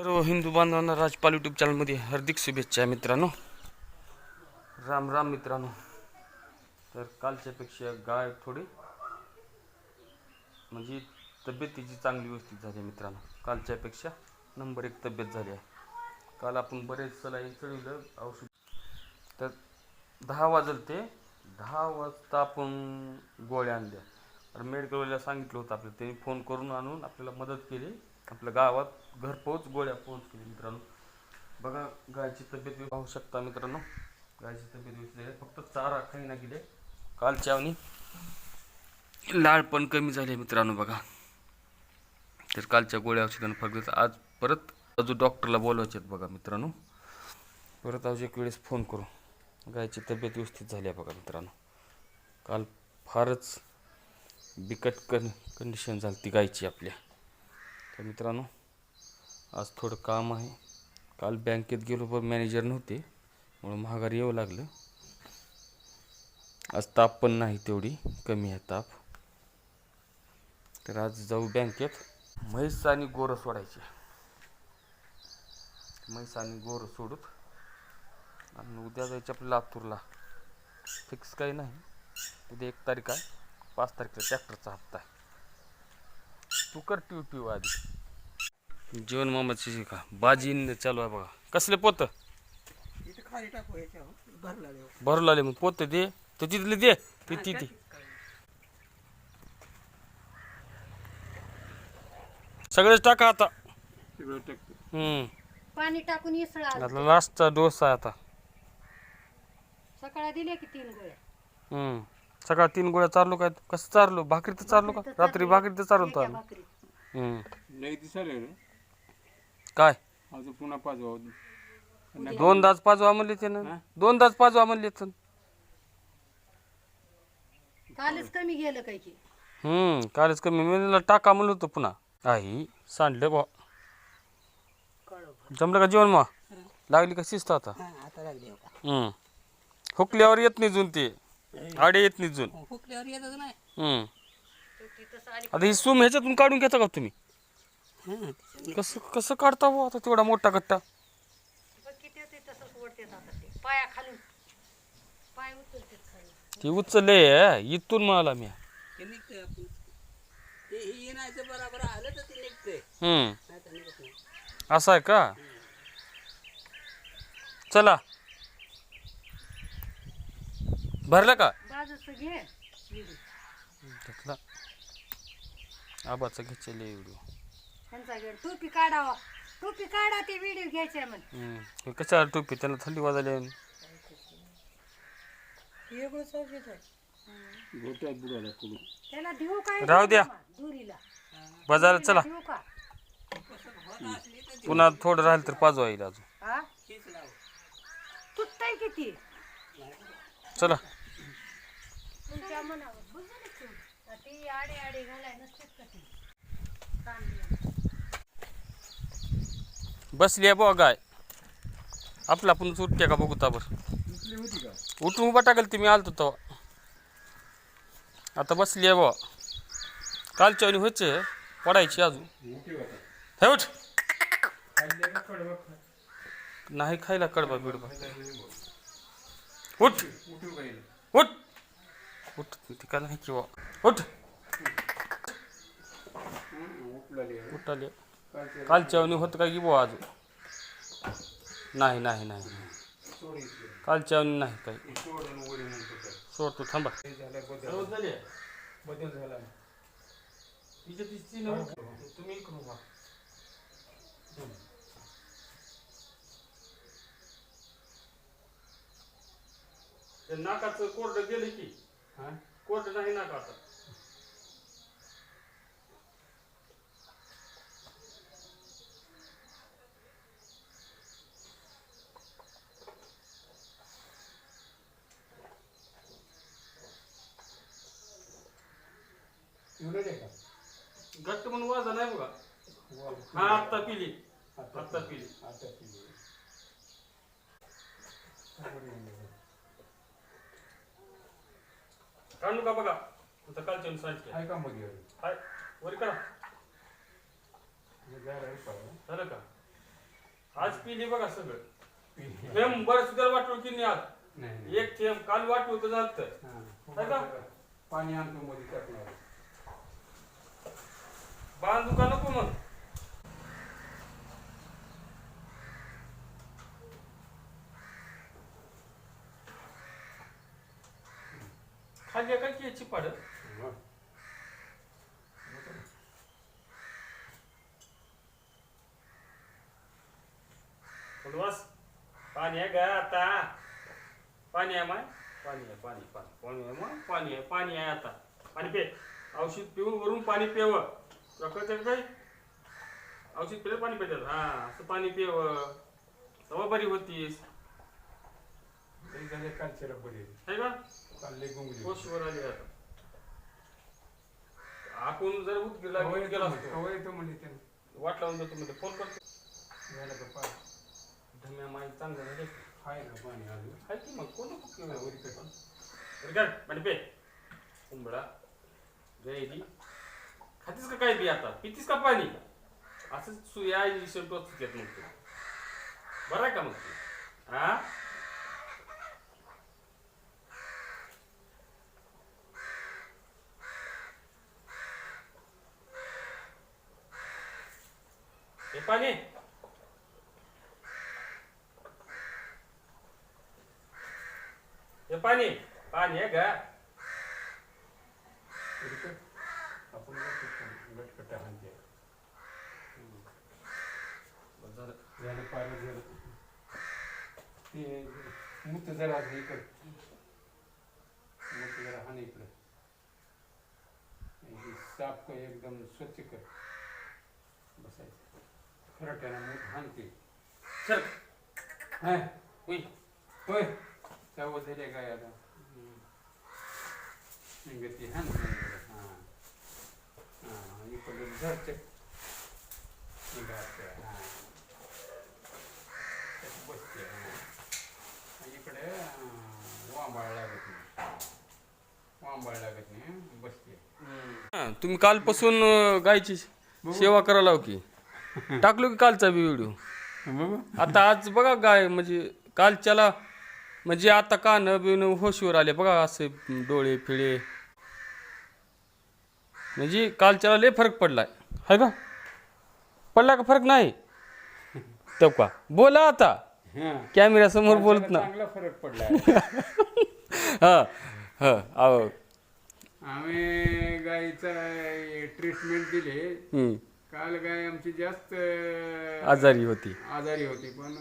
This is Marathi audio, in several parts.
सर्व हिंदू बांधवांना राजपाल यूट्यूब चॅनलमध्ये हार्दिक शुभेच्छा मित्रांनो. राम राम मित्रांनो. तर कालच्यापेक्षा गाय थोडी. म्हणजे तब्येत तिची चांगली व्यवस्थित झाली आहे मित्रांनो. कालच्यापेक्षा नंबर एक तब्येत झाली आहे. काल आपण बरेच सलाईन चढवलं औषध. तर दहा वाजल ते दहा वाजता आपण गोळ्या आणल्या. तर मेडिकलवाल्याला सांगितलं होतं आपल्याला त्यांनी फोन करून आणून आपल्याला मदत केली. आपल्या गावात घरपोच गोळ्या पोहोच केली मित्रांनो. बघा गायची तब्येत पाहू शकता मित्रांनो गायची तब्येत व्यवस्थित फक्त चारा खाई ना गेले कालच्यावनी लाळ पण कमी झाली मित्रांनो बघा. तर कालच्या गोळ्या औषधानं फक्त आज परत अजून डॉक्टरला बोलवायचे आहेत बघा मित्रांनो. परत अजून एक वेळेस फोन करू. गायची तब्येत व्यवस्थित झाली आहे बघा मित्रांनो. काल फारच बिकट कन कंडिशन झाली ती गायची आपल्या. तर मित्रांनो आज थोडं काम आहे. काल बँकेत गेलो पण मॅनेजर नव्हते. म्हणून महागारी येऊ लागलं. आज ताप पण नाही तेवढी कमी आहे ताप. तर आज जाऊ बँकेत. म्हैस आणि गोरं सोडायचे. म्हैस आणि गोरं सोडूत आणि उद्या जायचे आपल्या लातूरला. फिक्स काही नाही. उद्या एक तारीख आहे. पाच तारखेला ट्रॅक्टरचा हप्ता आहे. तू कर ट्यू ट्यू आधी. जीवन मामाची का बाजी चालू आहे बघा. कसले पोत? भरू लागले मग पोत दे. ते तिथले दे. ती ती ती सगळेच टाका आता. हम्म. पाणी टाकून इसळा आता लास्टचा डोस आहे आता. सकाळी दिले की तीन गोळ्या. हम्म. सकाळ तीन गोळ्या चारलो काय? कसं चारलो? भाकरी तर चारलो का? रात्री भाकरी तर चारलो. भाकरी. हम्म. दिसायला रे. काय? अजून पुन्हा पाच दोन दाज पाजवा म्हणले ते ना दोन दाज पाजवा म्हणले तर कालच कमी गेलं काय की? हम्म कालच कमी. मी टाका म्हणलं होतं पुन्हा. आई सांडलं बा जमलं का जेवण मग? लागली का शिस्त आता? आता लागली हो का हम्म. हुकल्यावर येत नाही जून ते. आडे येत नाही जून. हुकल्यावर येतच नाही. हम्म. शेवटी तसं आली आता ही सूम ह्याच्यातून काढून घेता का तुम्ही? हं, कसं कसं काढता हो आता तेवढा मोठा किती ते तसंच ओढते आता ते. पाया खालून. पाय उचलते खाली. ती उचलले इथून मला मी. ते निघतंय आपण. ते हे येण्याचं बरोबर आलं तर ते निघतंय. हम्म. नाही तर निघत नाही. असं आहे का? चला. भरलं का? बाजूच घे. व्हिडिओ. घेतला आबाचा घेतलेले व्हिडिओ. त्यांचा टोपी काढावा. टोपी काढा ते व्हिडिओ घ्यायचे म्हण. कशा टोपी? त्यांना थंडी वाजायला गोट्यात बुडाला कुठून त्याला देऊ काय? राहू द्या. दुरीला. बाजारात चला. देऊ का? पुन्हा थोडं राहिलं तर पाजवा येईल अजून. हा तुटताय किती? चला. तू. ती आडे आडे घालाय नसतेच का ती बसली आहे बुवा गाय. आपला पण सुटते का बघू ताबर उठून उभा टाकेल तुम्ही आलतो तेव्हा. आता बसली आहे बुवा. कालच्या वेळी व्हायचे पडायची अजून. हे उठ. नाही खायला कडबा बिडबा उठ उठ. उठ. उठ का आहे किंवा उठ! उठ आले कालच्या होत होतं काय की बुवा अजून? नाही नाही नाही. नाही. कालच्या नाही काही. सोड तू थांबा तुम्ही इकडून व्हा. ते नाकाचं कोरडं गेलं की. कोरडं नाही नाका आता. घट्ट म्हणून वाजा नाही बघा. हा आत्ता पिली. आत्ता पिली. काढू का बघा? आता कालच्या सांगितलं. आहे का मध्ये हाय. वर करा झालं का? आज पिली बघा सगळं. थेंब बरं सुद्धा वाटलं की नाही आज? नाही नाही. एक थेंब काल वाटलं होतं झालं हा. है का? पाणी आणतो मध्ये टाकणार बांधू का नको मग खाली काय की याची पाड. बस पाणी आहे का आता. पाणी आहे माय पाणी आहे पाणी पाणी. पाणी आहे मग? पाणी आहे पाणी आहे आता. पाणी पे. औषध पिऊन वरून पाणी पेव तुला कळतं का काय औषध पिलं पाणी पेतात हा असं पाणी पेव तेव्हा बरी होतीस. झाले कालचे रब्बरी है का? काल गुंगली. कोशवर आली आता. आपण जर कवा घेऊन गेला येतो असतो. कवा येतो म्हणजे त्यानं वाट लावून देतो म्हणजे फोन करतो. झालं का पाय. धम्या माई चांगलं झाले आहे का पाणी अजून. हाय की मग कोण पे. कुंबळा जयली खातीस का काय बी आता? पितीस का पाणी? असंच सुया इंजेक्शन टोचत येत मग तू बरं आहे का मग? तू हा? पाणी हे पाणी पाणी आहे का आपण गटकट- गटकट हाणते. बरं झालं. झालं झालं ते मूत जरा हे मूत जरा हाण इकडं आणि साफ कर एकदम स्वच्छ कर बसायचं मूत हाणते चल. हा. उई. होय. चव झाले काय आता? गती हाण हा हा. इकडं झरचे हा. बसते हा. इकडे वांबाळ लागत नाही. वांबाळ लागत नाही हं, बसते. हा, तुम्ही कालपासून गायची सेवा करायला की. टाकलो की कालचा बी व्हिडिओ आता आज बघा गाय म्हणजे कालच्याला म्हणजे आता कान बिन होशीवर आले बघा असे डोळे फिळे. म्हणजे कालच्याला लय फरक पडलाय. हाय का? पडला का फरक नाही? तो का बोला आता. हा. कॅमेरा समोर बोलत ना. फरक पडला हा हा आम्ही गाईचा ट्रीटमेंट दिले. काल गाय आमची जास्त आजारी होती. आजारी होती पण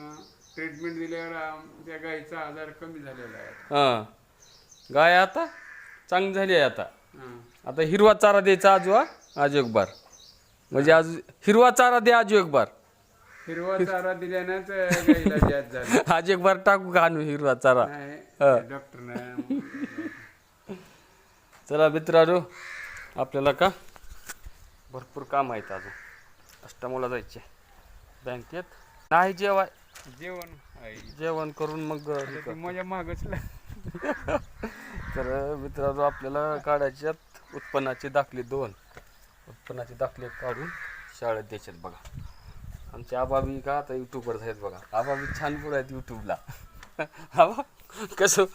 ट्रीटमेंट दिल्यावर आम- त्या गाईचा आजार कमी झालेला आहे. हा. गाय आता चांगली झाली आहे आता. आता हिरवा चारा द्यायचा आजू हा? आज एक बार म्हणजे आज हिरवा चारा द्या आजू एक बार हिरवा चारा दिल्यानंच गाईला जास्त झालं. आज एक बार टाकू का आणू हिरवा चारा. नाही डॉक्टरनं चला मित्रांनो आपल्याला का? भरपूर काम आहेत अजून. अष्टमोला जायचे. बँकेत. नाही जेवाय. जेवण. जेवण करून मग माझ्या मागच तर मित्रांनो आपल्याला काढायच्यात उत्पन्नाचे दाखले दोन. उत्पन्नाचे दाखले काढून शाळेत द्यायच्यात बघा. आमचे आबाबी का आता युट्यूबवर आहेत बघा. आबाबी छान बोल आहेत युट्यूबला आबा कसं?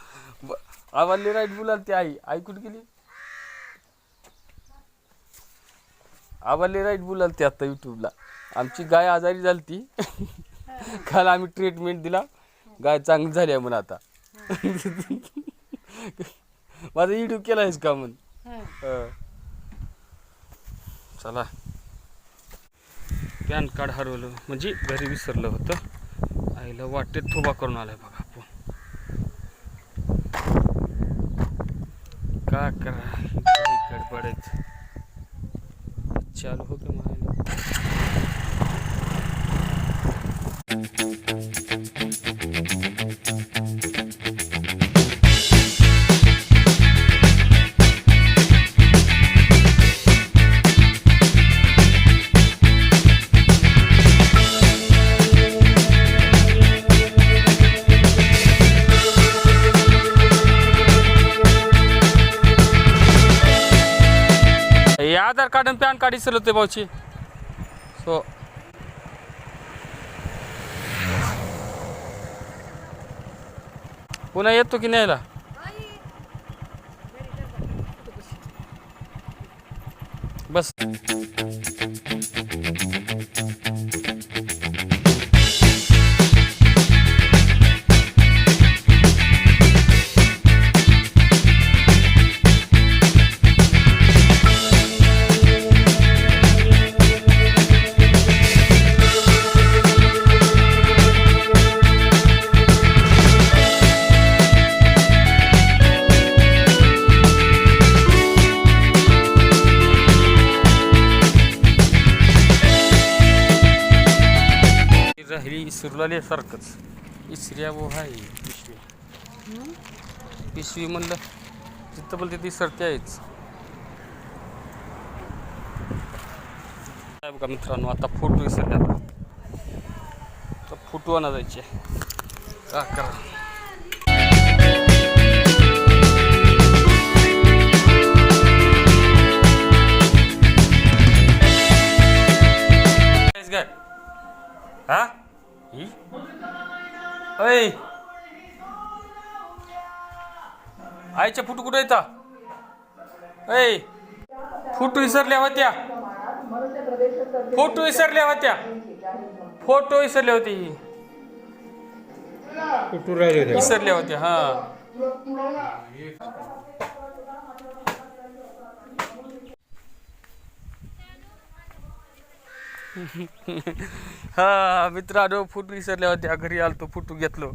आबाले राईट बोलाल ती आई. आई कुठे गेली? आबाले राईट बोलाल ती आता युट्यूबला. आमची गाय आजारी झाली ती काल आम्ही ट्रीटमेंट दिला. गाय चांगली झाली आहे म्हणून आता. माझा युट्यूब केला आहेस का म्हण? हं. चला. पॅन कार्ड हरवलं. म्हणजे घरी विसरलं होतं. आईला वाटेत थोबा करून आलाय बघा आपण. का करा? गडबड चालू हो के मारे कार्डन पॅन कार्ड इसरलं ते भाऊची. सो पुन्हा येतो की न्यायला? बस. राहिली सारखंच. इसऱ्या वो आहे पिशवी. पिशवी म्हणलं जिथं पण तिथे इसरते आहेच. काय बघा मित्रांनो आता फोटो इसरले आता तर फोटो आणा जायचे का करा? काय हा? अय आईच्या फुटू कुठं येतात अय फोटो विसरल्या होत्या. फोटो विसरल्या होत्या. फोटो विसरल्या होते? विसरल्या होत्या हा. हा मित्रांनो फुट विसरल्या होत्या घरी आलतो फोटो घेतलो.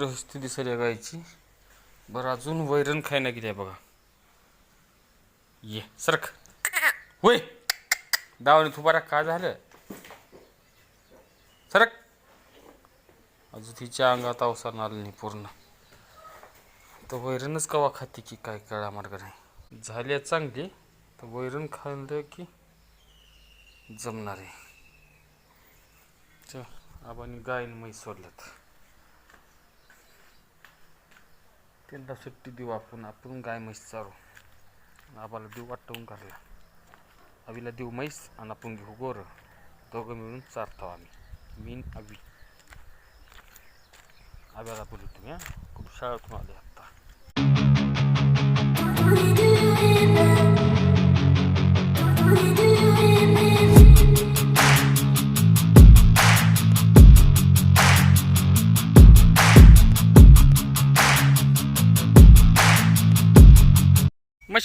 पेत्र स्थिती सर गायची बरं अजून वैरण खाय ना किती आहे बघा. ये सरक. होय. दावणी तुपारा काय झालं? सरक. अजून तिच्या अंगात अवसान आलं नाही पूर्ण. तर वैरणच कवा खाते की काय कळा मार्ग नाही. झाली चांगली. तर वैरण खाल्लं की जमणार आहे. चल आपण गायन म्हैस सोडल्यात. त्यांना सुट्टी देऊ आपण. आपण गाय म्हैस चारू. आबाला देऊ वाटवून करला आवीला देऊ म्हैस आणि आपण घेऊ गोर. दोघं मिळून चारतो आम्ही. मीन आवी. आव्याला बोलू तुम्ही हां. खूप शाळेतून आले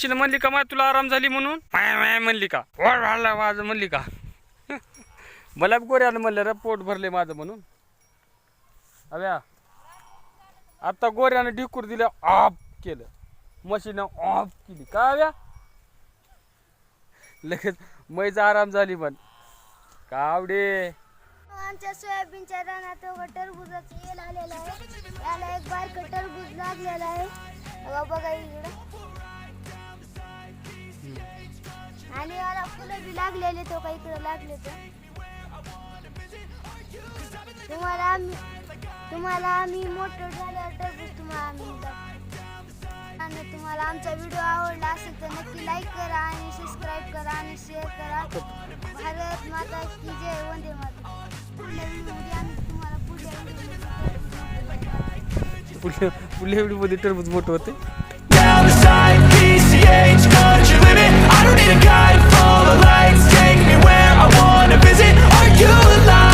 मशीन म्हणली का माय तुला आराम झाली म्हणून? माय माय म्हणली का. वाढ वाढला माझं म्हणली का. मला गोऱ्यानं म्हणलं रे पोट भरले माझं म्हणून. अव्या आता गोऱ्यानं ढिकूर दिलं ऑफ केलं. मशीन ऑफ केली. का अव्या? लगेच मैचा आराम झाली पण कावडे आमच्या सोयाबीनच्या रानात उभं टरबुजाचं येल आलेलं आहे. याला एक बारक टरबूज लागलेलं आहे. बघा इकडं. आणि याला फुलं बी लागलेले तो काही इकडं लागले तर. तुम्हाला आम्ही तुम्हाला आम्ही मोठं झाल्यावर टरबूज तुम्हाला आम्ही. आणि तुम्हाला आमचा व्हिडिओ आवडला असेल तर नक्की लाईक करा आणि सबस्क्राईब करा आणि शेअर करा. भारत माता की जय. वंदे माता पुढल्या व्हिडिओमध्ये आम्ही तुम्हाला पुढल्या व्हिडिओमध्ये पुढल्या व्हिडिओमध्ये टरबूज मोठं होते. a guide, follow lights, take me where I wanna visit. Are you alive?